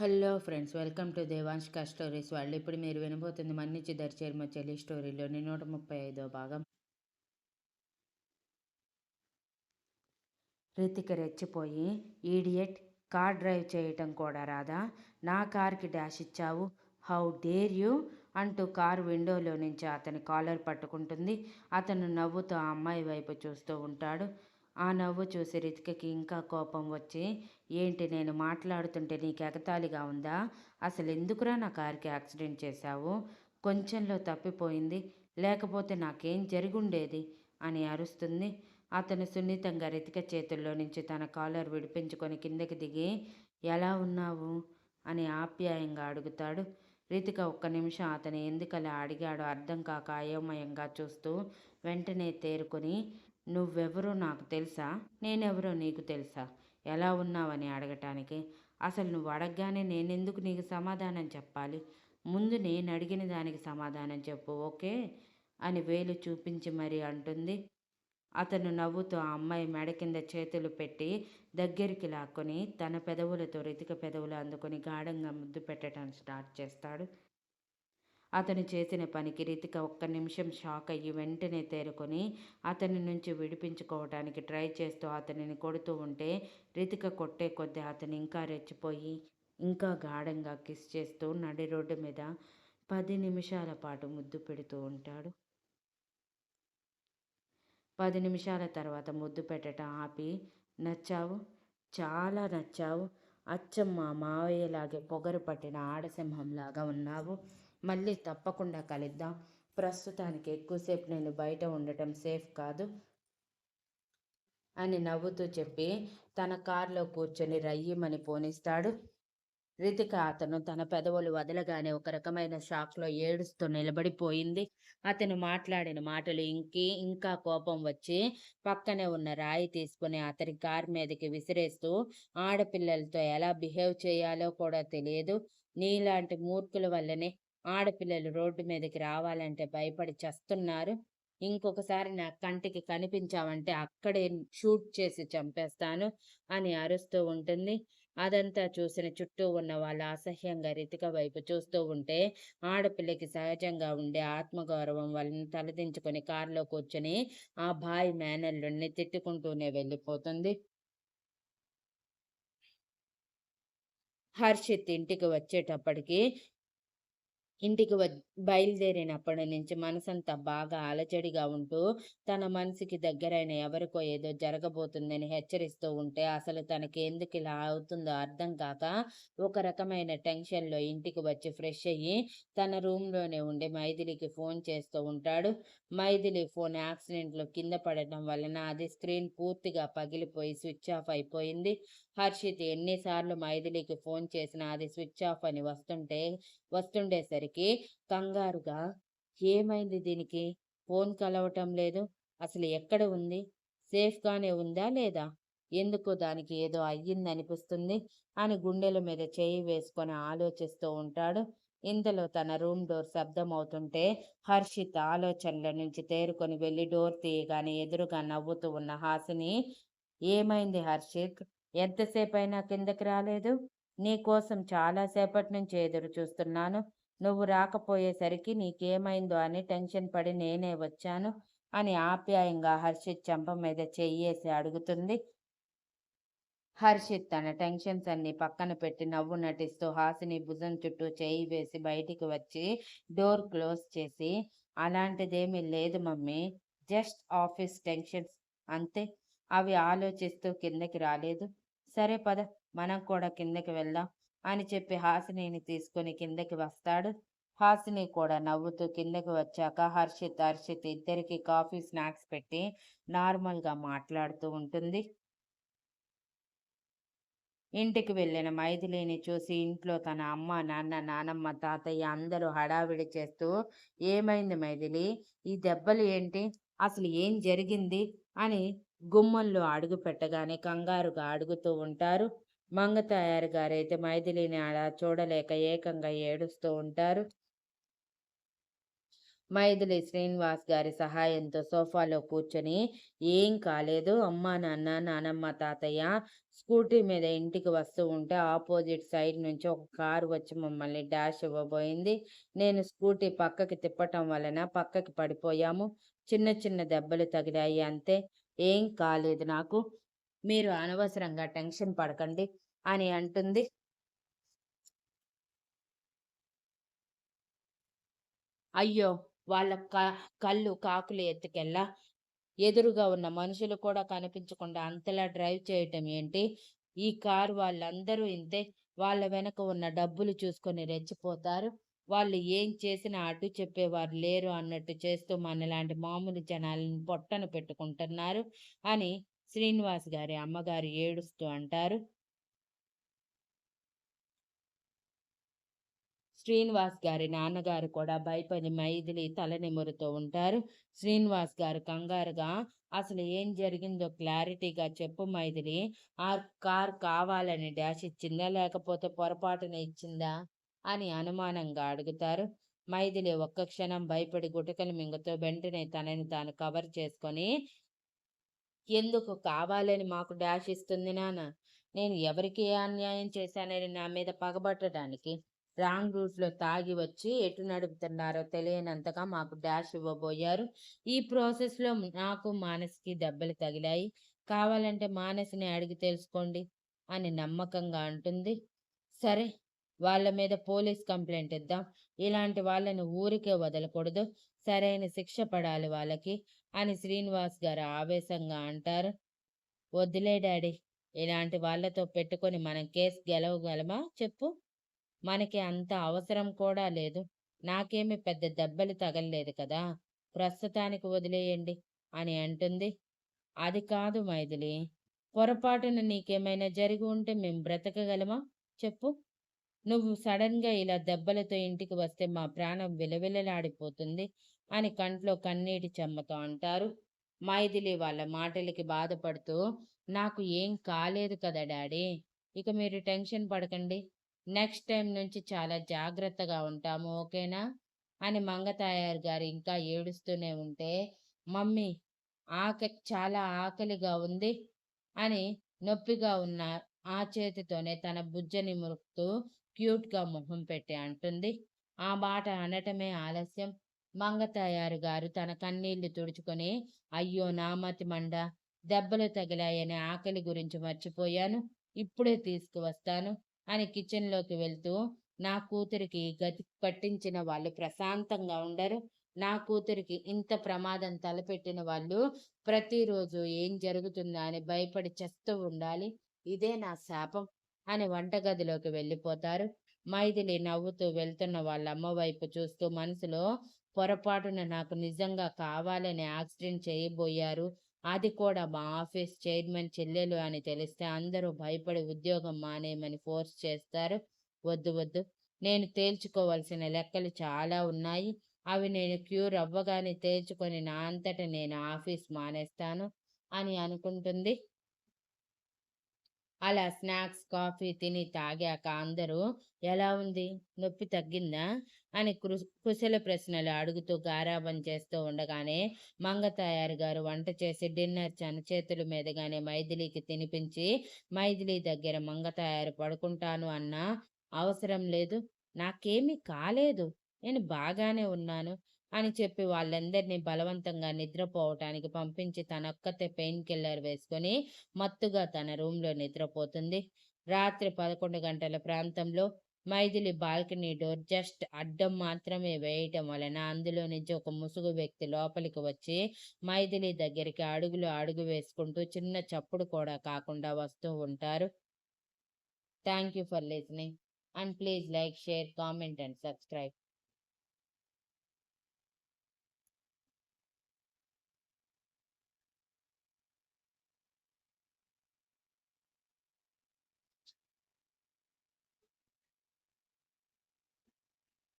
Hello friends welcome to దేవాంష్క stories వాళ్ళు ఇప్పుడు మీరు వినబోతుంది మన్నిచ్చి దర్చేర్మ చెల్లి స్టోరీలోని నూట ముప్పై ఐదో భాగం. రితిక రెచ్చిపోయి ఈడియట్ కార్ డ్రైవ్ చేయటం కూడా రాదా? నా కార్కి డాష్ ఇచ్చావు? How dare you? అంటూ కారు విండోలో నుంచి అతని కాలర్ పట్టుకుంటుంది. అతను నవ్వుతూ ఆ అమ్మాయి వైపు చూస్తూ ఉంటాడు. ఆ నవ్వు చూసి రితికకి ఇంకా కోపం వచ్చి ఏంటి నేను మాట్లాడుతుంటే నీకు ఎగతాళిగా ఉందా? అసలు ఎందుకురా నా కార్కి యాక్సిడెంట్ చేశావు? కొంచెంలో తప్పిపోయింది. లేకపోతే నాకేం జరుగుండేది? అని అరుస్తుంది. అతను సున్నితంగా రితిక చేతుల్లో నుంచి తన కాలర్ విడిపించుకొని కిందకి దిగి ఎలా ఉన్నావు? అని ఆప్యాయంగా అడుగుతాడు. రితిక ఒక్క నిమిషం అతను ఎందుకలా అడిగాడో అర్థం కాక అయోమయంగా చూస్తూ వెంటనే తేరుకొని నువ్వెవరో నాకు తెలుసా? నేనెవరో నీకు తెలుసా? ఎలా ఉన్నావని అడగటానికి. అసలు నువ్వు అడగగానే నేనెందుకు నీకు సమాధానం చెప్పాలి? ముందు నేను అడిగిన దానికి సమాధానం చెప్పు ఓకే అని వేలు చూపించి మరీ అంటుంది. అతను నవ్వుతూ ఆ అమ్మాయి మెడ కింద చేతులు పెట్టి దగ్గరికి లాక్కొని తన పెదవులతో రితిక పెదవులు అందుకొని గాఢంగా ముద్దు పెట్టడం స్టార్ట్ చేస్తాడు. అతను చేసిన పనికి రితిక ఒక్క నిమిషం షాక్ అయ్యి వెంటనే తేరుకొని అతని నుంచి విడిపించుకోవడానికి ట్రై చేస్తూ అతనిని కొడుతూ ఉంటే రితిక కొట్టే కొద్దీ అతను ఇంకా రెచ్చిపోయి ఇంకా గాఢంగా కిస్ చేస్తూ నడి రోడ్డు మీద పది నిమిషాల పాటు ముద్దు పెడుతూ ఉంటాడు. పది నిమిషాల తర్వాత ముద్దు పెట్టడం ఆపి నచ్చావు? చాలా నచ్చావు. అచ్చం మా మావయ్యలాగే పొగరు పట్టిన ఆడసింహంలాగా ఉన్నావు. మళ్ళీ తప్పకుండా కలుద్దాం. ప్రస్తుతానికి ఎక్కువసేపు నేను బయట ఉండటం సేఫ్ కాదు అని నవ్వుతూ చెప్పి తన కారులో కూర్చొని రయ్యమని పోనిస్తాడు. రితిక అతను తన పెదవులు వదలగానే ఒక రకమైన షాక్లో ఏడుస్తూ నిలబడిపోయింది. అతను మాట్లాడిన మాటలు ఇంకి ఇంకా కోపం వచ్చి పక్కనే ఉన్న రాయి తీసుకుని అతని కార్ మీదకి విసిరేస్తూ ఆడపిల్లలతో ఎలా బిహేవ్ చేయాలో కూడా తెలియదు. నీలాంటి మూర్ఖుల వల్లనే ఆడపిల్లలు రోడ్డు మీదకి రావాలంటే భయపడి చస్తున్నారు. ఇంకొకసారి నా కంటికి కనిపించావంటే అక్కడే షూట్ చేసి చంపేస్తాను అని అరుస్తూ ఉంటుంది. అదంతా చూసిన చుట్టూ ఉన్న వాళ్ళ అసహ్యంగా రితిక వైపు చూస్తూ ఉంటే ఆడపిల్లకి సహజంగా ఉండే ఆత్మగౌరవం వాళ్ళని తలదించుకొని కారులో కూర్చొని ఆ బాయ్ మేనల్లుడిని తిట్టుకుంటూనే వెళ్ళిపోతుంది. హర్షిత్ ఇంటికి వచ్చేటప్పటికి ఇంటికి వ బయలుదేరినప్పటి నుంచి మనసంతా బాగా అలజడిగా ఉంటూ తన మనసుకి దగ్గరైన ఎవరికో ఏదో జరగబోతుందని హెచ్చరిస్తూ ఉంటే అసలు తనకి ఎందుకు ఇలా అవుతుందో అర్థం కాక ఒక రకమైన టెన్షన్లో ఇంటికి వచ్చి ఫ్రెష్ అయ్యి తన రూమ్లోనే ఉండి మైథిలికి ఫోన్ చేస్తూ ఉంటాడు. మైథిలి ఫోన్ యాక్సిడెంట్లో కింద పడటం వలన అది స్క్రీన్ పూర్తిగా పగిలిపోయి స్విచ్ ఆఫ్ అయిపోయింది. హర్షిత్ ఎన్నిసార్లు మైథిలికి ఫోన్ చేసినా అది స్విచ్ ఆఫ్ అని వస్తుంటే వస్తుండేసరికి కంగారుగా ఏమైంది దీనికి? ఫోన్ కలవటం లేదు. అసలు ఎక్కడ ఉంది? సేఫ్గానే ఉందా లేదా? ఎందుకు దానికి ఏదో అయ్యిందనిపిస్తుంది అని గుండెల మీద చేయి వేసుకొని ఆలోచిస్తూ ఉంటాడు. ఇంతలో తన రూమ్ డోర్ శబ్దం అవుతుంటే హర్షిత్ ఆలోచనల నుంచి తేరుకొని వెళ్ళి డోర్ తీయగానే ఎదురుగా నవ్వుతూ ఉన్న హాసిని ఏమైంది హర్షిత్? ఎంతసేపు అయినా కిందకి రాలేదు? నీకోసం చాలాసేపటి నుంచి ఎదురు చూస్తున్నాను నువ్వు రాకపోయేసరికి నీకేమైందో అని టెన్షన్ పడి నేనే వచ్చాను అని ఆప్యాయంగా హర్షిత్ చెంప మీద చెయ్యేసి అడుగుతుంది. హర్షిత్ తన టెన్షన్స్ అన్ని పక్కన పెట్టి నవ్వు నటిస్తూ హాసిని భుజం చుట్టూ చేయి వేసి బయటికి వచ్చి డోర్ క్లోజ్ చేసి అలాంటిదేమీ లేదు మమ్మీ జస్ట్ ఆఫీస్ టెన్షన్స్ అంతే. అవి ఆలోచిస్తూ కిందకి రాలేదు. సరే పద మనం కూడా కిందకి వెళ్దాం. అని చెప్పి హాసినిని తీసుకుని కిందకి వస్తాడు. హాసిని కూడా నవ్వుతూ కిందకి వచ్చాక హర్షిత్ హర్షిత్ ఇద్దరికి కాఫీ స్నాక్స్ పెట్టి నార్మల్గా మాట్లాడుతూ ఉంటుంది. ఇంటికి వెళ్ళిన మైథిలిని చూసి ఇంట్లో తన అమ్మ నాన్న నానమ్మ తాతయ్య అందరూ హడావిడి చేస్తూ ఏమైంది మైథిలి? ఈ దెబ్బలు ఏంటి? అసలు ఏం జరిగింది? అని గుమ్మల్లో అడుగు పెట్టగానే కంగారుగా అడుగుతూ ఉంటారు. మంగతాయారు గారైతే మైథిలిని అలా చూడలేక ఏకంగా ఏడుస్తూ ఉంటారు. మైథిలి శ్రీనివాస్ గారి సహాయంతో సోఫాలో కూర్చొని ఏం కాలేదు అమ్మా నాన్న నానమ్మ తాతయ్య స్కూటీ మీద ఇంటికి వస్తూ ఉంటే ఆపోజిట్ సైడ్ నుంచి ఒక కారు వచ్చి మమ్మల్ని డాష్ ఇవ్వబోయింది. నేను స్కూటీ పక్కకి తిప్పటం వలన పక్కకి పడిపోయాము. చిన్న చిన్న దెబ్బలు తగిలాయి అంతే. ఏం కాలేదు నాకు. మీరు అనవసరంగా టెన్షన్ పడకండి అని అంటుంది. అయ్యో! వాళ్ళ క కళ్ళు కాకులు ఎత్తుకెళ్ళా. ఎదురుగా ఉన్న మనుషులు కూడా కనిపించకుండా అంతలా డ్రైవ్ చేయటం ఏంటి? ఈ కారు వాళ్ళందరూ ఇంతే. వాళ్ళ వెనక ఉన్న డబ్బులు చూసుకొని రెచ్చిపోతారు. వాళ్ళు ఏం చేసినా అటు చెప్పేవారు లేరు అన్నట్టు చేస్తూ మనలాంటి మామూలు జనాలను పొట్టను పెట్టుకుంటున్నారు అని శ్రీనివాస్ గారి అమ్మగారు ఏడుస్తూ అంటారు. శ్రీనివాస్ గారి నాన్నగారు కూడా భయపడి మైదిలి తల నిమురుతూ ఉంటారు. శ్రీనివాస్ గారు కంగారుగా అసలు ఏం జరిగిందో క్లారిటీగా చెప్పు మైదిలి. ఆ కార్ కావాలని డాష్ ఇచ్చిందా? లేకపోతే పొరపాటున ఇచ్చిందా? అని అనుమానంగా అడుగుతారు. మైథిలి ఒక్క క్షణం భయపడి గుటకలు మింగుతూ వెంటనే తనని తాను కవర్ చేసుకొని ఎందుకు కావాలని మాకు డాష్ ఇస్తుంది నాన్న? నేను ఎవరికి ఏ అన్యాయం చేశానని నా మీద పగబట్టడానికి రాంగ్ రూట్లో తాగి వచ్చి ఎటు నడుపుతున్నారో తెలియనంతగా మాకు డాష్ ఇవ్వబోయారు. ఈ ప్రాసెస్లో నాకు మానసికి దెబ్బలు తగిలాయి. కావాలంటే మానసిని అడిగి తెలుసుకోండి అని నమ్మకంగా అంటుంది. సరే వాళ్ళ మీద పోలీస్ కంప్లైంట్ ఇద్దాం. ఇలాంటి వాళ్ళని ఊరికే వదలకూడదు. సరైన శిక్ష పడాలి వాళ్ళకి అని శ్రీనివాస్ గారు ఆవేశంగా అంటారు. వద్దులే డాడీ ఇలాంటి వాళ్ళతో పెట్టుకొని మనం కేసు గెలవగలమా చెప్పు. మనకి అంత అవసరం కూడా లేదు. నాకేమి పెద్ద దెబ్బలు తగలలేదు కదా. ప్రస్తుతానికి వదిలేయండి అని అంటుంది. అది కాదు మైథిలి పొరపాటున నీకేమైనా జరిగి ఉంటే మేము బ్రతకగలమా చెప్పు. నువ్వు సడన్గా ఇలా దెబ్బలతో ఇంటికి వస్తే మా ప్రాణం విలవిలలాడిపోతుంది అని కంట్లో కన్నీటి చెమ్మతో అంటారు. మైథిలి వాళ్ళ మాటలకి బాధపడుతూ నాకు ఏం కాలేదు కదా డాడీ ఇక మీరు టెన్షన్ పడకండి. నెక్స్ట్ టైం నుంచి చాలా జాగ్రత్తగా ఉంటాము ఓకేనా? అని మంగతాయారు గారు ఇంకా ఏడుస్తూనే ఉంటే మమ్మీ ఆక చాలా ఆకలిగా ఉంది అని నొప్పిగా ఉన్న ఆ చేతితోనే తన బుజ్జని మురుకుతూ క్యూట్గా మొహం పెట్టి అంటుంది. ఆ మాట అనటమే ఆలస్యం. మంగతయారు గారు తన కన్నీళ్ళు తుడుచుకొని అయ్యో నామతి మండ దెబ్బలు తగిలాయని ఆకలి గురించి మర్చిపోయాను. ఇప్పుడే తీసుకువస్తాను అని కిచెన్లోకి వెళ్తూ నా కూతురికి గతి పట్టించిన వాళ్ళు ప్రశాంతంగా ఉండరు. నా కూతురికి ఇంత ప్రమాదం తలపెట్టిన వాళ్ళు ప్రతిరోజు ఏం జరుగుతుందా అని భయపడి చేస్తూ ఉండాలి. ఇదే నా శాపం. అని వంటగదిలోకి వెళ్ళిపోతారు. మైథిలి నవ్వుతూ వెళ్తున్న వాళ్ళ అమ్మ వైపు చూస్తూ మనసులో పొరపాటున నాకు నిజంగా కావాలని యాక్సిడెంట్ చేయబోయారు. అది కూడా మా ఆఫీస్ చైర్మన్ చెల్లెలు అని తెలిస్తే అందరూ భయపడి ఉద్యోగం మానేయమని ఫోర్స్ చేస్తారు. వద్దు వద్దు. నేను తేల్చుకోవాల్సిన లెక్కలు చాలా ఉన్నాయి. అవి నేను క్యూర్ అవ్వగానే తేల్చుకొని నా అంతట నేను ఆఫీస్ మానేస్తాను అని అనుకుంటుంది. అలా స్నాక్స్ కాఫీ తిని తాగాక అందరూ ఎలా ఉంది? నొప్పి తగ్గిందా? అని కుశల ప్రశ్నలు అడుగుతూ గారాబం చేస్తూ ఉండగానే మంగతాయారు గారు వంట చేసి డిన్నర్ చేతుల మీదగానే మైథిలికి తినిపించి మైథిలి దగ్గర మంగతాయారు పడుకుంటాను అన్నా అవసరం లేదు. నాకేమీ కాలేదు. నేను బాగానే ఉన్నాను. అని చెప్పి వాళ్ళందరినీ బలవంతంగా నిద్రపోవటానికి పంపించి తనొక్కతే పెయిన్ కిల్లర్ వేసుకొని మత్తుగా తన రూమ్లో నిద్రపోతుంది. రాత్రి పదకొండు గంటల ప్రాంతంలో మైథిలి బాల్కనీ డోర్ జస్ట్ అడ్డం మాత్రమే వేయటం వలన అందులో నుంచి ఒక ముసుగు వ్యక్తి లోపలికి వచ్చి మైథిలి దగ్గరికి అడుగులు అడుగు వేసుకుంటూ చిన్న చప్పుడు కూడా కాకుండా వస్తూ ఉంటారు. Thank you for listening and please like share comment and subscribe.